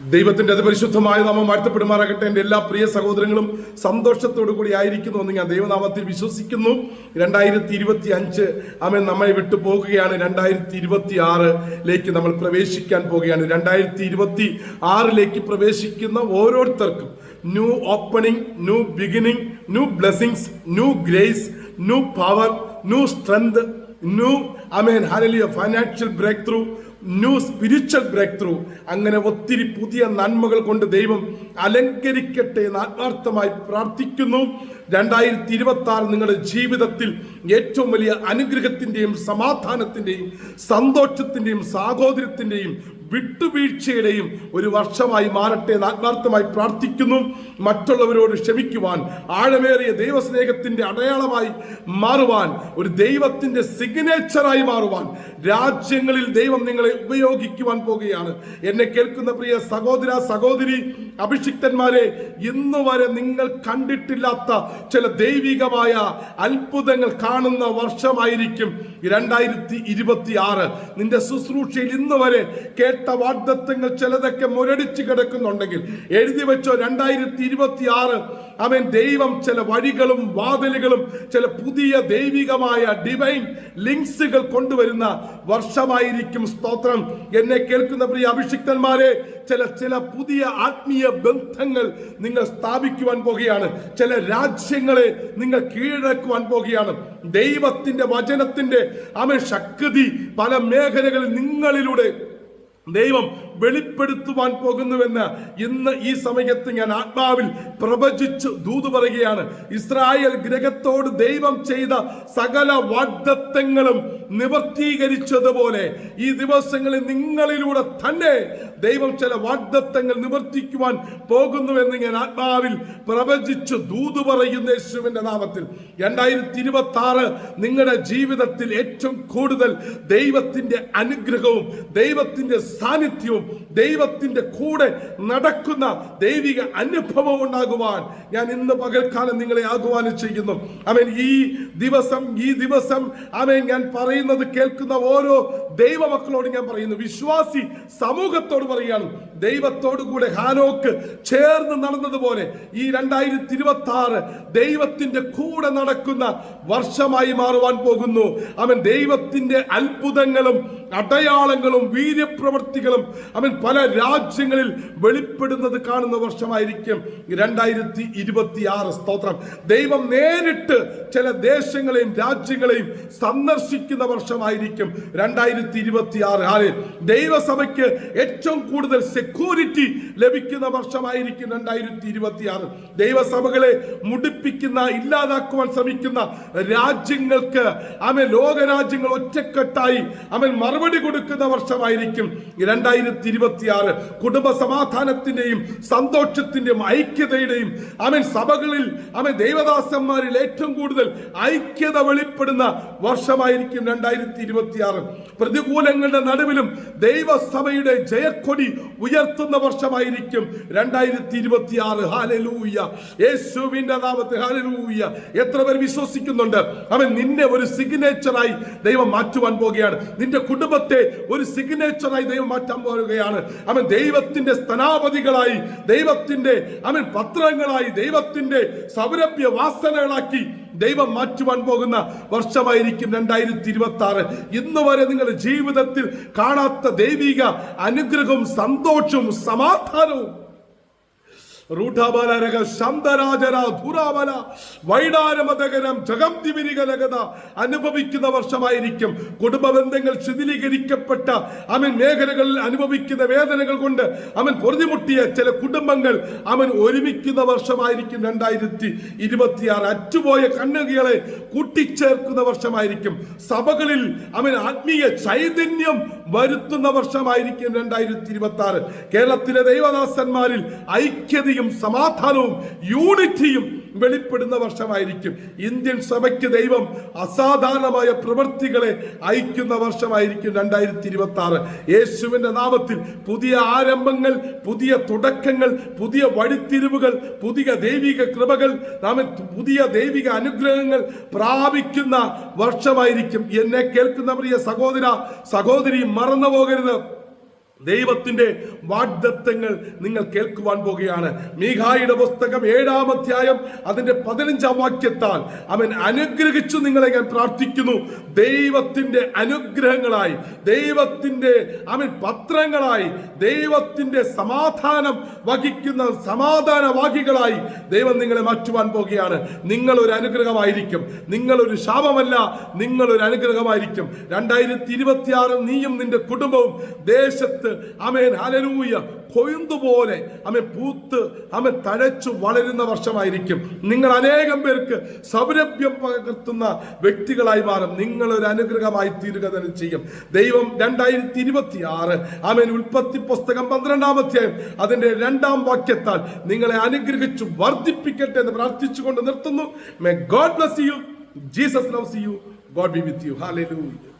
ദൈവത്തിന്റെ അതിപരിശുദ്ധമായ നാമം വാഴ്ത്തപ്പെടുമാറാകട്ടെ. എന്റെ എല്ലാ പ്രിയ സഹോദരങ്ങളും സന്തോഷത്തോടു കൂടി ആയിരിക്കുന്നു എന്ന് ഞാൻ ദൈവനാമത്തിൽ വിശ്വസിക്കുന്നു. രണ്ടായിരത്തി ഇരുപത്തി അഞ്ച് അമൻ നമ്മെ വിട്ടു പോകുകയാണ്. രണ്ടായിരത്തി ഇരുപത്തി ആറിലേക്ക് നമ്മൾ പ്രവേശിക്കാൻ പോകുകയാണ്. രണ്ടായിരത്തി ഇരുപത്തി ആറിലേക്ക് പ്രവേശിക്കുന്ന ഓരോരുത്തർക്കും new opening new beginning new blessings new grace new power new strength new amen hallelujah financial breakthrough new spiritual breakthrough അങ്ങനെ ഒത്തിരി പുതിയ നന്മകൾ കൊണ്ട് ദൈവം അലങ്കരിക്കട്ടെ എന്ന് ആത്മാർത്ഥമായി പ്രാർത്ഥിക്കുന്നു. രണ്ടായിരത്തി ഇരുപത്തി ആറ് നിങ്ങളുടെ ജീവിതത്തിൽ ഏറ്റവും വലിയ അനുഗ്രഹത്തിന്റെയും സമാധാനത്തിന്റെയും സന്തോഷത്തിന്റെയും സാഹോദര്യത്തിന്റെയും വിട്ടുവീഴ്ചയുടെയും ഒരു വർഷമായി മാറട്ടെ എന്ന് ആത്മാർത്ഥമായി പ്രാർത്ഥിക്കുന്നു. മറ്റുള്ളവരോട് ക്ഷമിക്കുവാൻ ആഴമേറിയ ദൈവസ്നേഹത്തിന്റെ അടയാളമായി മാറുവാൻ ഒരു ദൈവത്തിന്റെ സിഗ്നേച്ചറായി മാറുവാൻ രാജ്യങ്ങളിൽ ദൈവം നിങ്ങളെ ഉപയോഗിക്കുവാൻ പോകുകയാണ്. എന്നെ കേൾക്കുന്ന പ്രിയ സഹോദര സഹോദരി അഭിഷിക്തന്മാരെ ഇന്ന് വരെ നിങ്ങൾ കണ്ടിട്ടില്ലാത്ത ചില ദൈവികമായ അത്ഭുതങ്ങൾ കാണുന്ന വർഷമായിരിക്കും രണ്ടായിരത്തി ഇരുപത്തി ആറ് നിന്റെ ശുശ്രൂഷയിൽ ഇന്ന് വരെ വാഗ്ദത്തങ്ങൾ ചിലതൊക്കെ മുരടിച്ച് കിടക്കുന്നുണ്ടെങ്കിൽ എഴുതി വെച്ചോ രണ്ടായിരത്തി ഇരുപത്തി ആറ് അവൻ ദൈവം ചില വഴികളും വാതിലുകളും ചില പുതിയ ദൈവികമായ ഡിവൈൻ ലിങ്ക്സുകൾ കൊണ്ടുവരുന്ന വർഷമായിരിക്കും സ്തോത്രം. എന്നെ കേൾക്കുന്ന പ്രിയ അഭിഷിക്തന്മാരെ ചില ചില പുതിയ ആത്മീയ ബന്ധങ്ങൾ നിങ്ങൾ സ്ഥാപിക്കുവാൻ പോകുകയാണ്. ചില രാജ്യങ്ങളെ നിങ്ങൾ കീഴടക്കുവാൻ പോകുകയാണ്. ദൈവത്തിന്റെ വചനത്തിന്റെ അവൻ ശക്തി പല മേഖലകളിൽ നിങ്ങളിലൂടെ ദൈവം വെളിപ്പെടുത്തുവാൻ പോകുന്നുവെന്ന് ഇന്ന് ഈ സമയത്ത് ഞാൻ ആത്മാവിൽ പ്രവചിച്ച് ദൂത് പറയുകയാണ്. ഇസ്രായേൽ ഗ്രഹത്തോട് ദൈവം ചെയ്ത സകല വാഗ്ദത്തങ്ങളും നിവർത്തീകരിച്ചതുപോലെ ഈ ദിവസങ്ങളിൽ നിങ്ങളിലൂടെ തന്നെ ദൈവം ചില വാഗ്ദത്തങ്ങൾ നിവർത്തിക്കുവാൻ പോകുന്നുവെന്ന് ഞാൻ ആത്മാവിൽ പ്രവചിച്ച് ദൂത് പറയുന്ന യേശുവിന്റെ നാമത്തിൽ. രണ്ടായിരത്തി ഇരുപത്തി ആറ് നിങ്ങളുടെ ജീവിതത്തിൽ ഏറ്റവും കൂടുതൽ ദൈവത്തിന്റെ അനുഗ്രഹവും ദൈവത്തിന്റെ സാന്നിധ്യവും ദൈവത്തിന്റെ കൂടെ നടക്കുന്ന ദൈവിക അനുഭവം ഉണ്ടാകുവാൻ ഞാൻ ഇന്ന് പകൽക്കാലം നിങ്ങളെ ആഹ്വാനം ചെയ്യുന്നു. അവൻ ഈ ദിവസം ഈ ദിവസം അവൻ ഞാൻ പറയുന്നത് കേൾക്കുന്ന ഓരോ ദൈവമക്കളോട് ഞാൻ പറയുന്നു വിശ്വാസി സമൂഹത്തോട് പറയുകയാണ്. ദൈവത്തോടു കൂടെ ഹാനോക്ക് ചേർന്ന് നടന്നതുപോലെ ഈ രണ്ടായിരത്തി ഇരുപത്തി ആറ് ദൈവത്തിന്റെ കൂടെ നടക്കുന്ന വർഷമായി മാറുവാൻ പോകുന്നു. അവൻ ദൈവത്തിന്റെ അത്ഭുതങ്ങളും അടയാളങ്ങളും വീര്യപ്രവർത്തികളും അവൻ പല രാജ്യങ്ങളിൽ വെളിപ്പെടുന്നത് കാണുന്ന വർഷമായിരിക്കും രണ്ടായിരത്തി ഇരുപത്തി ആറ് സ്തോത്രം. ദൈവം നേരിട്ട് ചില ദേശങ്ങളെയും രാജ്യങ്ങളെയും സന്ദർശിക്കുന്ന വർഷമായിരിക്കും രണ്ടായിരത്തി ഇരുപത്തി ആറ് ആറ് ദൈവസഭയ്ക്ക് ഏറ്റവും കൂടുതൽ സെക്യൂരിറ്റി ലഭിക്കുന്ന വർഷമായിരിക്കും രണ്ടായിരത്തി ഇരുപത്തി ആറ് ദൈവസഭകളെ മുടിപ്പിക്കുന്ന ഇല്ലാതാക്കുവാൻ ശ്രമിക്കുന്ന രാജ്യങ്ങൾക്ക് അവൻ ലോകരാജ്യങ്ങൾ ഒറ്റക്കെട്ടായി അവൻ മറുപടി കൊടുക്കുന്ന വർഷമായിരിക്കും രണ്ടായിരത്തി ഇരുപത്തി ആറ് കുടുംബ സന്തോഷത്തിന്റെയും ഐക്യതയുടെയും അവൻ സഭകളിൽ അവൻ ദൈവദാസന്മാരിൽ ഏറ്റവും കൂടുതൽ ഐക്യത വെളിപ്പെടുന്ന വർഷമായിരിക്കും രണ്ടായിരത്തി ഇരുപത്തി ആറ് പ്രതികൂലങ്ങളുടെ നടുവിലും ദൈവസഭയുടെ ജയക്കൊടി ഉയർത്തുന്ന വർഷമായിരിക്കും രണ്ടായിരത്തി ഇരുപത്തി ആറ് ഹാലലൂയ യേശുവിന്റെ നാമത്തെ ഹാലലൂയ എത്ര പേർ വിശ്വസിക്കുന്നുണ്ട്? അവൻ നിന്നെ ഒരു സിഗ്നേച്ചറായി ദൈവം മാറ്റുവാൻ പോകുകയാണ്. നിന്റെ കുടുംബത്തെ ഒരു സിഗ്നേച്ചറായി ദൈവം മാറ്റാൻ പോവുകയാണ് അവൻ ദൈവത്തിന്റെ സ്ഥാനാപതികളായി ദൈവത്തിന്റെ അവൻ പത്രങ്ങളായി ദൈവത്തിന്റെ സൗരഭ്യ വാസനകളാക്കി ദൈവം മാറ്റുവാൻ പോകുന്ന വർഷമായിരിക്കും രണ്ടായിരത്തി ഇരുപത്തി ആറ് ഇന്ന് വരെ നിങ്ങളുടെ ജീവിതത്തിൽ കാണാത്ത ദൈവിക അനുഗ്രഹവും സന്തോഷവും സമാധാനവും അനുഭവിക്കുന്ന വർഷമായിരിക്കും. കുടുംബ ബന്ധങ്ങൾ ശിഥിലീകരിക്കപ്പെട്ട അവൻ മേഖലകളിൽ അനുഭവിക്കുന്ന വേദനകൾ കൊണ്ട് അവൻ പൊറുതിമുട്ടിയ ചില കുടുംബങ്ങൾ അവൻ ഒരുമിക്കുന്ന വർഷമായിരിക്കും രണ്ടായിരത്തി ഇരുപത്തിയാറ് അറ്റുപോയ കണ്ണുകളെ കൂട്ടിച്ചേർക്കുന്ന വർഷമായിരിക്കും. സഭകളിൽ അവൻ ആത്മീയ ചൈതന്യം വരുത്തുന്ന വർഷമായിരിക്കും രണ്ടായിരത്തി ഇരുപത്തി ആറ് കേരളത്തിലെ ദൈവദാസന്മാരിൽ ഐക്യതയും സമാധാനവും യൂണിറ്റിയും വെളിപ്പെടുന്ന വർഷമായിരിക്കും. ഇന്ത്യൻ സഭയ്ക്ക് ദൈവം അസാധാരണമായ പ്രവൃത്തികളെ അയക്കുന്ന വർഷമായിരിക്കും രണ്ടായിരത്തി ഇരുപത്തി ആറ് യേശുവിന്റെ നാമത്തിൽ പുതിയ ആരംഭങ്ങൾ പുതിയ തുടക്കങ്ങൾ പുതിയ വഴിത്തിരിവുകൾ പുതിയ ദൈവിക കൃപകൾ നാം പുതിയ ദൈവിക അനുഗ്രഹങ്ങൾ പ്രാപിക്കുന്ന വർഷമായിരിക്കും. എന്നെ കേൾക്കുന്ന പ്രിയ സഹോദര സഹോദരി മറന്നു പോകരുത് ദൈവത്തിന്റെ വാഗ്ദത്തങ്ങൾ നിങ്ങൾ കേൾക്കുവാൻ പോകുകയാണ്. മീഖായുടെ പുസ്തകം ഏഴാം അധ്യായം അതിന്റെ പതിനഞ്ചാം വാക്യത്താൽ അവൻ അനുഗ്രഹിച്ചു നിങ്ങളെ ഞാൻ പ്രാർത്ഥിക്കുന്നു. ദൈവത്തിന്റെ അനുഗ്രഹങ്ങളായി ദൈവത്തിന്റെ അവൻ പത്രങ്ങളായി ദൈവത്തിന്റെ സമാധാനം വഹിക്കുന്ന സമാധാനവാഹികളായി ദൈവം നിങ്ങളെ മാറ്റുവാൻ പോകുകയാണ്. നിങ്ങൾ ഒരു അനുഗ്രഹമായിരിക്കും. നിങ്ങൾ ഒരു ശാപമല്ല നിങ്ങൾ ഒരു അനുഗ്രഹമായിരിക്കും. രണ്ടായിരത്തി ഇരുപത്തിയാറ് നീയും നിന്റെ കുടുംബവും ദേശത്ത് അമേൻ ഹലലൂയ കൊയ്ന്തുപോലെ അമ്മ പൂത്ത് അമ്മ തഴച്ചു വളരുന്ന വർഷമായിരിക്കും. നിങ്ങൾ അനേകം പേർക്ക് സൗരഭ്യം പകർത്തുന്ന വ്യക്തികളായി മാറും. നിങ്ങൾ ഒരു അനുഗ്രഹമായി തീരുക തന്നെ ചെയ്യും. ദൈവം രണ്ടായിരത്തി ഇരുപത്തി ആറ് അമേൻ ഉൽപ്പത്തി പുസ്തകം പന്ത്രണ്ടാമധ്യായം അതിന്റെ രണ്ടാം വാക്യത്താൽ നിങ്ങളെ അനുഗ്രഹിച്ചു വർദ്ധിപ്പിക്കട്ടെ എന്ന് പ്രാർത്ഥിച്ചുകൊണ്ട് നിർത്തുന്നു. May God bless you Jesus loves you God be with you hallelujah